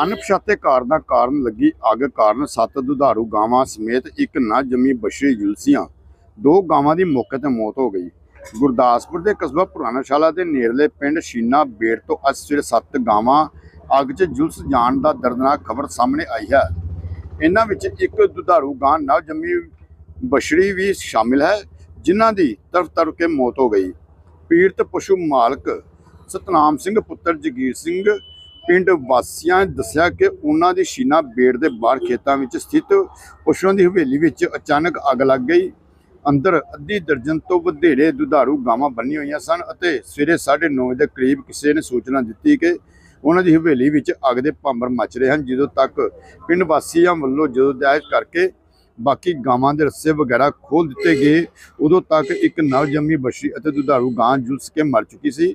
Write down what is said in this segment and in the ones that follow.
ਅਣਪਛਾਤੇ ਕਾਰਨ ਕਾਰਨ ਲੱਗੀ ਅੱਗ ਕਾਰਨ ਸੱਤ ਦੁਧਾਰੂ ਗਾਵਾਂ ਸਮੇਤ ਇੱਕ ਨਾ ਜੰਮੀ ਬਸ਼ਰੀ ਜੁਲਸੀਆਂ। ਦੋ ਗਾਵਾਂ ਦੀ ਮੌਕੇ ਤੇ ਮੌਤ ਹੋ ਗਈ। ਗੁਰਦਾਸਪੁਰ ਦੇ ਕਸਬਾ ਪੁਰਾਣਾ ਸ਼ਾਲਾ ਦੇ ਨੇੜਲੇ ਪਿੰਡ ਸ਼ੀਨਾ ਬੇੜ ਤੋਂ ਅੱਜ ਸਵੇਰੇ ਸੱਤ ਗਾਵਾਂ ਅੱਗ 'ਚ ਝੁਲਸ ਜਾਣ ਦਾ ਦਰਦਨਾਕ ਖਬਰ ਸਾਹਮਣੇ ਆਈ ਹੈ। ਇਹਨਾਂ ਵਿੱਚ ਇੱਕ ਦੁਧਾਰੂ ਗਾਂ ਨਵ ਜੰਮੀ ਬਸ਼ਰੀ ਵੀ ਸ਼ਾਮਿਲ ਹੈ, ਜਿਨ੍ਹਾਂ ਦੀ ਤਰਫ ਤਰ ਕੇ ਮੌਤ ਹੋ ਗਈ। ਪੀੜਤ ਪਸ਼ੂ ਮਾਲਕ ਸਤਨਾਮ ਸਿੰਘ ਪੁੱਤਰ ਜਗੀਰ ਸਿੰਘ ਪਿੰਡ ਵਾਸੀਆਂ ਨੇ ਦੱਸਿਆ ਕਿ ਉਹਨਾਂ ਦੀ ਸ਼ੀਨਾ ਬੇੜ ਦੇ ਬਾਹਰ ਖੇਤਾਂ ਵਿੱਚ ਸਥਿਤ ਪਸ਼ੂਆਂ ਦੀ ਹਵੇਲੀ ਵਿੱਚ ਅਚਾਨਕ ਅੱਗ ਲੱਗ ਗਈ। ਅੰਦਰ ਅੱਧੀ ਦਰਜਨ ਤੋਂ ਵਧੇਰੇ ਦੁਧਾਰੂ ਗਾਵਾਂ ਬੰਨੀ ਹੋਈਆਂ ਸਨ ਅਤੇ ਸਵੇਰੇ 9:30 ਵਜੇ ਦੇ ਕਰੀਬ ਕਿਸੇ ਨੇ ਸੂਚਨਾ ਦਿੱਤੀ ਕਿ ਉਹਨਾਂ ਦੀ ਹਵੇਲੀ ਵਿੱਚ ਅੱਗ ਦੇ ਭਾਂਬਰ ਮੱਚ ਰਹੇ ਹਨ, ਜਦੋਂ ਤੱਕ ਪਿੰਡ ਵਾਸੀਆਂ ਵੱਲੋਂ ਜਦੋਂ ਦਾਇਰ ਕਰਕੇ ਬਾਕੀ ਗਾਵਾਂ ਦੇ ਰੱਸੇ ਵਗੈਰਾ ਖੋਲ ਦਿੱਤੇ ਗਏ, ਉਦੋਂ ਤੱਕ ਇੱਕ ਨਵਜੰਮੀ ਬੱਛੀ ਅਤੇ ਦੁਧਾਰੂ ਗਾਂ ਜੁਲਸ ਕੇ ਮਰ ਚੁੱਕੀ ਸੀ।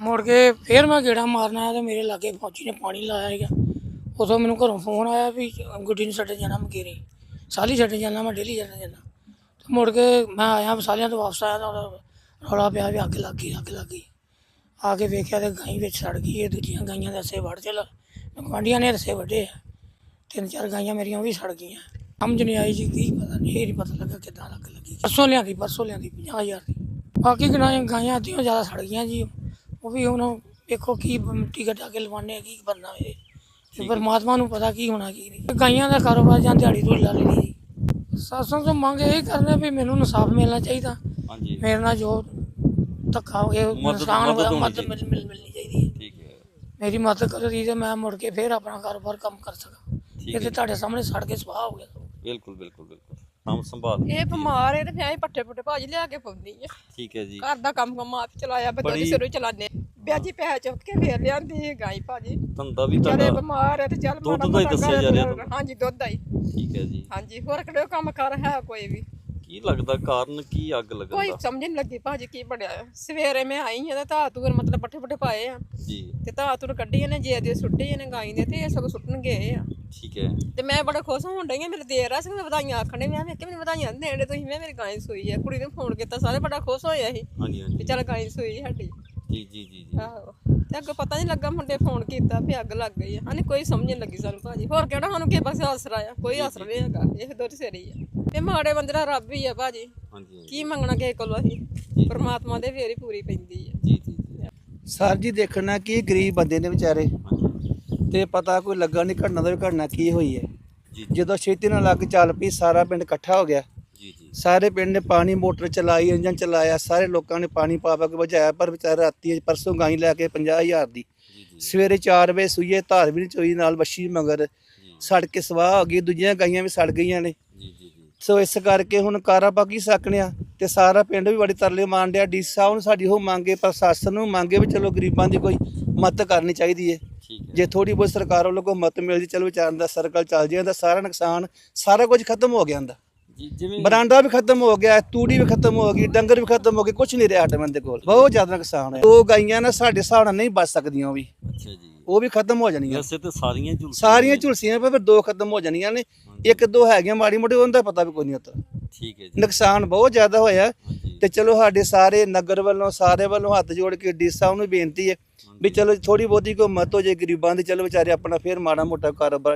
ਮੁੜ ਕੇ ਫੇਰ ਮੈਂ ਗੇੜਾ ਮਾਰਨ ਆਇਆ ਤੇ ਮੇਰੇ ਲਾਗੇ ਫੌਜੀ ਨੇ ਪਾਣੀ ਲਾਇਆ ਸੀਗਾ। ਉਦੋਂ ਮੈਨੂੰ ਘਰੋਂ ਫੋਨ ਆਇਆ ਵੀ ਗੁੱਡੀ ਨੂੰ ਛੱਡਣ ਜਾਣਾ ਮਕੇਰੀ ਸਾਲੀ ਛੱਡਣ ਜਾਣਾ, ਮੈਂ ਡੇਲੀ ਛੱਡ ਜਾਣਾ। ਤੇ ਮੁੜ ਕੇ ਮੈਂ ਆਇਆ, ਸਾਲਿਆਂ ਤੋਂ ਵਾਪਸ ਆਇਆ ਤਾਂ ਰੌਲਾ ਪਿਆ ਵੀ ਅੱਗ ਲੱਗ ਗਈ, ਅੱਗ ਲੱਗ ਗਈ। ਆ ਕੇ ਵੇਖਿਆ ਤੇ ਗਾਈ ਵਿੱਚ ਸੜ ਗਈ ਇਹ, ਦੂਜੀਆਂ ਗਾਈਆਂ ਦੇ ਰਸੇ ਵੜ ਚਲ ਗੁਆਂਢੀਆਂ ਨੇ ਰਸੇ ਵੱਡੇ ਆ। ਤਿੰਨ ਚਾਰ ਗਾਈਆਂ ਮੇਰੀਆਂ ਉਹ ਵੀ ਸੜ ਗਈਆਂ। ਸਮਝ ਨਹੀਂ ਆਈ ਜੀ ਕੀ ਪਤਾ ਨਹੀਂ ਇਹ ਨਹੀਂ ਪਤਾ ਲੱਗਾ ਕਿੱਦਾਂ ਲੱਗ ਲੱਗੀ। ਪਰਸੋਂ ਲਿਆਂਦੀ ਪਰਸੋਂ ਲਿਆਂਦੀ 50000 ਦੀ। ਬਾਕੀ ਗਾਈਆਂ ਗਾਈਆਂ ਅੱਧੀਆਂ ਜ਼ਿਆਦਾ ਸੜ ਗਈਆਂ ਜੀ। ਉਹ ਵੀ ਹੁਣ ਵੇਖੋ ਕੀ ਮਿੱਟੀ ਕੱਢਾ ਕੇ ਲਵਾਣੇ ਕੀ ਬਣਨਾ ਇਹ। ਤੇ ਪਰਮਾਤਮਾ ਨੂੰ ਪਤਾ ਕੀ ਹੋਣਾ ਕੀ ਨਹੀਂ। ਗਾਈਆਂ ਦਾ ਕਾਰੋਬਾਰ ਜਾਂ ਦਿਹਾੜੀ ਤੋਂ ਲਾ ਜੀ ਸਾਸਾਂ ਤੋਂ ਮੰਗ ਇਹ ਕਰਦੇ ਵੀ ਮੈਨੂੰ ਇਨਸਾਫ ਮਿਲਣਾ ਚਾਹੀਦਾ। ਹਾਂਜੀ। ਮੇਰੇ ਨਾਲ ਜੋ ਧੱਕਾ ਹੋ ਗਿਆ ਨੁਕਸਾਨ ਹੋਇਆ ਮਦਦ ਮਿਲ ਮਿਲ- ਮਿਲਣੀ ਚਾਹੀਦੀ ਹੈ। ਠੀਕ ਹੈ। ਮੇਰੀ ਮਦਦ ਕਰੋ ਜੀ ਤੇ ਮੈਂ ਮੁੜ ਕੇ ਫੇਰ ਆਪਣਾ ਕਾਰੋਬਾਰ ਕੰਮ ਕਰ ਸਕਾਂ। ਇਹ ਤੇ ਤੁਹਾਡੇ ਸਾਹਮਣੇ ਸੜ ਕੇ ਸਵਾਹ ਹੋ ਗਿਆ। ਬਿਲਕੁਲ ਬਿਲਕੁਲ ਬਿਲਕੁਲ। ਨਾਮ ਸੰਭਾਲ ਇਹ ਬਿਮਾਰ ਹੈ ਤੇ ਮੈਂ ਹੀ ਪੱਠੇ ਪੁੱਠੇ ਭਾਜੀ ਲਿਆ ਕੇ ਪਾਉਂਦੀ ਆ ਠੀਕ ਹੈ ਜੀ। ਘਰ ਦਾ ਕੰਮ ਕੰਮ ਆਪ ਚਲਾਇਆ ਬੱਚੇ ਬੜੀ- ਸਿਰੋਂ ਵਿਆਜੀ ਪੈਸੇ ਚੁੱਕ ਕੇ ਫੇਰ ਲਿਆਂਦੀ ਗਾਈ ਭਾਜੀ ਧੰਦਾ ਵੀ ਤੁਹਾਡਾ। ਬਿਮਾਰ ਹੈ ਤੇ ਚੱਲ ਦੁੱਧ ਦਾ ਹੀ ਮੋਟਾ ਦੱਸਿਆ ਜਾ ਰਿਹਾ ਤੁਹਾਨੂੰ। ਹਾਂਜੀ ਦੁੱਧ ਦਾ ਹੀ। ਠੀਕ ਹੈ ਜੀ। ਹਾਂਜੀ ਹੋਰ ਕਿਹੜੇ ਕੰਮ ਕਰ ਹੈ ਕੋਈ ਵੀ? ਕੀ ਲੱਗਦਾ ਕਾਰਨ ਕੀ ਅੱਗ ਲੱਗਣ ਕੋਈ ਦਾ? ਸਮਝ ਨਹੀਂ ਲੱਗੀ ਭਾਜੀ ਕੀ ਬਣਿਆ ਸਵੇਰੇ ਮੈਂ ਆਈ ਹਾਂ ਤੇ ਧਾਤੂਰ ਮਤਲਬ ਪੱਠੇ ਪੁੱਠੇ ਪਾਏ ਆ। ਜੀ। ਤੇ ਧਾਤੂਰ ਕੱਢੀ ਇਹਨੇ ਜੇ ਦੇ ਸੁੱਟੀ ਇਹਨੇ ਗਾਈ ਦੇ ਤੇ ਇਹ ਸਗੋਂ ਸੁੱਟਣ ਗਏ ਆ। ਠੀਕ ਹੈ। ਤੇ ਮੈਂ ਬੜਾ ਖੁਸ਼ ਹੋਣ ਡਈ ਆ ਮੇਰੇ ਦੇਰ ਆ ਸੀ ਮੈਂ ਵਧਾਈਆਂ ਆਖਣੇ ਮੈਂ ਵੇਖ ਕੇ ਮੈਨੂੰ ਵਧਾਈਆਂ ਦੇਣ ਦੇ ਤੁਸੀਂ ਮੈਂ ਮੇਰੀ ਗਾਂ ਸੂਈ ਆ। ਕੁੜੀ ਨੂੰ ਫੋਨ ਕੀਤਾ ਸਾਰੇ ਬੜਾ ਖੁਸ਼ ਹੋਏ ਸੀ ਹਾਂਜੀ ਵੀ ਹਾਂਜੀ ਚੱਲ ਗਾਂ ਸੂਈ ਸਾਡੀ। ਜੀ ਜੀ ਜੀ ਜੀ। ਆਹੋ। ਤੇ ਅੱਗੇ ਪਤਾ ਨਹੀਂ ਲੱਗਾ ਮੁੰਡੇ ਫੋਨ ਕੀਤਾ ਵੀ ਅੱਗ ਲੱਗ ਗਈ ਆ। ਹਾਨੇ ਕੋਈ ਸਮਝ ਨਹੀਂ ਲੱਗੀ ਸਾਨੂੰ ਭਾਜੀ। ਹੋਰ ਕਿਹੜਾ ਸਾਨੂੰ ਕਿਸੇ ਪਾਸੇ ਆਸਰਾ ਆ? ਕੋਈ ਆਸਰਾ ਨਹੀਂ ਹੈਗਾ ਇਹ ਦੁੱਧ ਸਿਰ ਹੀ ਆ। ਇਹ ਮਾੜੇ ਬੰਦੇ ਦਾ ਰੱਬ ਹੀ ਆ ਭਾਜੀ। ਹਾਂਜੀ ਹਾਂਜੀ। ਕੀ ਮੰਗਣਾ ਕਿਸੇ ਕੋਲੋਂ ਅਸੀਂ? ਪਰਮਾਤਮਾ ਦੇ ਫੇਰ ਹੀ ਪੂਰੀ ਪੈਂਦੀ ਆ। ਜੀ ਜੀ ਜੀ। ਸਰ ਜੀ ਦੇਖਣਾ ਕਿ ਗਰੀਬ ਬੰਦੇ ਨੇ ਵਿਚਾਰੇ। ਤੇ ਪਤਾ ਕੋਈ ਲੱਗਾ ਨਹੀਂ ਘਟਨਾ ਦਾ ਵੀ ਘਟਨਾ ਕੀ ਹੋਈ ਹੈ। ਜਦੋਂ ਛੇਤੀ ਨਾਲ ਲੱਗ ਚੱਲ ਪਈ ਸਾਰਾ ਪਿੰਡ ਇਕੱਠਾ ਹੋ ਗਿਆ। ਸਾਰੇ ਪਿੰਡ ਨੇ ਪਾਣੀ ਮੋਟਰ ਚਲਾਈ ਇੰਜਨ ਚਲਾਇਆ ਸਾਰੇ ਲੋਕਾਂ ਨੇ ਪਾਣੀ ਪਾ ਪਾ ਕੇ ਬੁਝਾਇਆ ਪਰ ਵਿਚਾਰਾ ਰਾਤੀ ਪਰਸੋਂ ਗਾਈ ਲੈ ਕੇ 50000 ਦੀ। ਸਵੇਰੇ 4 ਵਜੇ ਸੂਈਏ ਧਾਰ ਵੀ ਨਹੀਂ ਚੋਈ ਨਾਲ ਵੱਛੀ ਮਗਰ ਸੜ ਕੇ ਸਵਾਹ ਹੋ ਗਈ ਦੂਜੀਆਂ ਗਾਈਆਂ ਵੀ ਸੜ ਗਈਆਂ ਨੇ। ਸੋ ਇਸ ਕਰਕੇ ਹੁਣ ਕਾਰਾ ਬਾਕੀ ਸਕਣਿਆ ਤੇ ਸਾਰਾ ਪਿੰਡ ਵੀ ਬੜੀ ਤਰਲੇ ਮਾਰਨ ਡਿਆ। ਡੀ ਸਾਹਿਬ ਨੂੰ ਸਾਡੀ ਉਹ ਮੰਗੇ ਪ੍ਰਸ਼ਾਸਨ ਨੂੰ ਮੰਗੇ ਵੀ ਚਲੋ ਗਰੀਬਾਂ ਦੀ ਕੋਈ ਮਦਦ ਕਰਨੀ ਚਾਹੀਦੀ ਹੈ। ਜੇ ਥੋੜੀ ਬਹੁਤ ਸਰਕਾਰ ਵੱਲੋਂ ਕੋਈ ਮਤ ਮਿਲ ਜੇ ਚਲੋ ਵਿਚਾਰਨ ਦਾ ਸਰਕਲ ਚੱਲ ਜਾਂਦਾ ਸਾਰਾ ਨੁਕਸਾਨ ਸਾਰਾ ਕੁਝ ਖਤਮ ਹੋ ਗਿਆ ਹੁੰਦਾ। ਜਿਵੇਂ ਬਰਾਂਡਾ ਵੀ ਖਤਮ ਹੋ ਗਿਆ ਤੂੜੀ ਵੀ ਖਤਮ ਹੋ ਗਈ ਡੰਗਰ ਵੀ ਖਤਮ ਹੋ ਗਏ ਕੁਝ ਨਹੀਂ ਰਿਹਾ ਸਾਡੇ ਬੰਦੇ ਕੋਲ। ਬਹੁਤ ਜ਼ਿਆਦਾ ਨੁਕਸਾਨ ਹੋਇਆ। ਦੋ ਗਾਈਆਂ ਨਾ ਸਾਡੇ ਹਿਸਾਬ ਨਾਲ ਨਹੀਂ ਬਚ ਸਕਦੀਆਂ ਉਹ ਵੀ। ਅੱਛਾ ਜੀ। ਉਹ ਵੀ ਖਤਮ ਹੋ ਜਾਣੀਆਂ। ਵੈਸੇ ਤੇ ਸਾਰੀਆਂ ਝੁਲਸੀਆਂ ਸਾਰੀਆਂ। ਝੁਲਸੀਆਂ ਪਰ ਫਿਰ ਦੋ ਖਤਮ ਹੋ ਜਾਣੀਆਂ ਨੇ। ਇੱਕ ਦੋ ਹੈਗੀਆਂ ਮਾੜੀ ਮੋਟੀ ਉਹਦਾ ਪਤਾ ਵੀ ਕੋਈ ਨਹੀਂ ਹੁੰਦਾ ਠੀਕ ਹੈ ਜੀ। ਨੁਕਸਾਨ ਬਹੁਤ ਜ਼ਿਆਦਾ ਹੋਇਆ। ਤੇ ਚਲੋ ਸਾਡੇ ਸਾਰੇ ਨਗਰ ਵੱਲੋਂ ਸਾਰੇ ਵੱਲੋਂ ਹੱਥ ਜੋੜ ਕੇ ਡੀ ਸਾਹਿਬ ਨੂੰ ਬੇਨਤੀ ਹੈ ਵੀ ਚਲੋ ਥੋੜੀ ਬਹੁਤੀ ਕੋਈ ਮਤ ਹੋ ਜੇ ਗਰੀਬਾਂ ਦੀ, ਚਲੋ ਵਿਚਾਰੇ ਆਪਣਾ ਫੇਰ ਮਾੜਾ ਮੋਟਾ ਕਾਰੋਬਾਰ